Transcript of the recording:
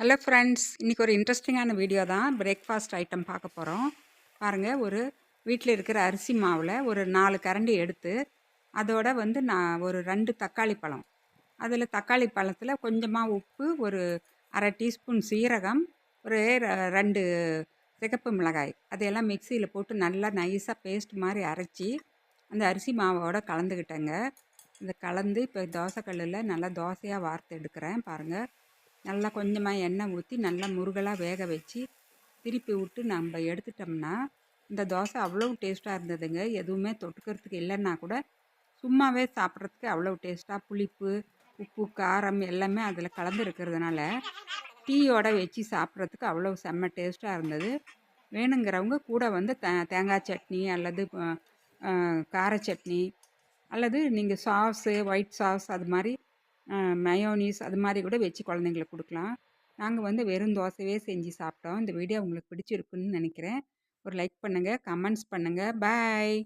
Hello friends இன்றைக்கி ஒரு இன்ட்ரெஸ்டிங்கான வீடியோ தான். பிரேக்ஃபாஸ்ட் ஐட்டம் பார்க்க போகிறோம் பாருங்கள் ஒரு வீட்டில் இருக்கிற அரிசி மாவில் ஒரு நாலு கரண்டி எடுத்து அதோட வந்து நான் ஒரு ரெண்டு தக்காளி பழம். அதில் தக்காளி பழத்தில் கொஞ்சமாக உப்பு ஒரு அரை டீஸ்பூன் சீரகம் ஒரு ரெண்டு சிகப்பு மிளகாய். அதையெல்லாம் மிக்சியில் போட்டு நல்லா நைஸாக பேஸ்ட் மாதிரி அரைச்சி அந்த அரிசி மாவோட கலந்துக்கிட்டேங்க. இந்த கலந்து இப்போ தோசைக்கல்லில் நல்லா தோசையாக வார்த்து எடுக்கிறேன். பாருங்கள் நல்லா கொஞ்சமாக எண்ணெய் ஊற்றி நல்லா முருகலாக வேக வச்சு திருப்பி விட்டு நம்ம எடுத்துட்டோம்னா இந்த தோசை அவ்வளோ டேஸ்ட்டாக இருந்ததுங்க. எதுவுமே தொட்டுக்கிறதுக்கு இல்லைன்னா கூட சும்மாவே சாப்பிட்றதுக்கு அவ்வளோ டேஸ்ட்டாக புளிப்பு உப்பு காரம் எல்லாமே அதில் கலந்து இருக்கிறதுனால டீயோட வச்சு சாப்பிட்றதுக்கு அவ்வளோ செம்ம டேஸ்ட்டாக இருந்தது. வேணுங்கிறவங்க கூட வந்து த தேங்காய் சட்னி அல்லது கார சட்னி அல்லது நீங்கள் சாஸு ஒயிட் சாஸ் அது மாதிரி மயோனீஸ் அது மாதிரி கூட வச்சு குழந்தைங்களுக்கு கொடுக்கலாம். நாங்கள் வந்து வெறும் தோசையே செஞ்சு சாப்பிட்டோம். இந்த வீடியோ உங்களுக்கு பிடிச்சிருக்குன்னு நினைக்கிறேன். ஒரு லைக் பண்ணுங்கள் கமெண்ட்ஸ் பண்ணுங்கள் பாய்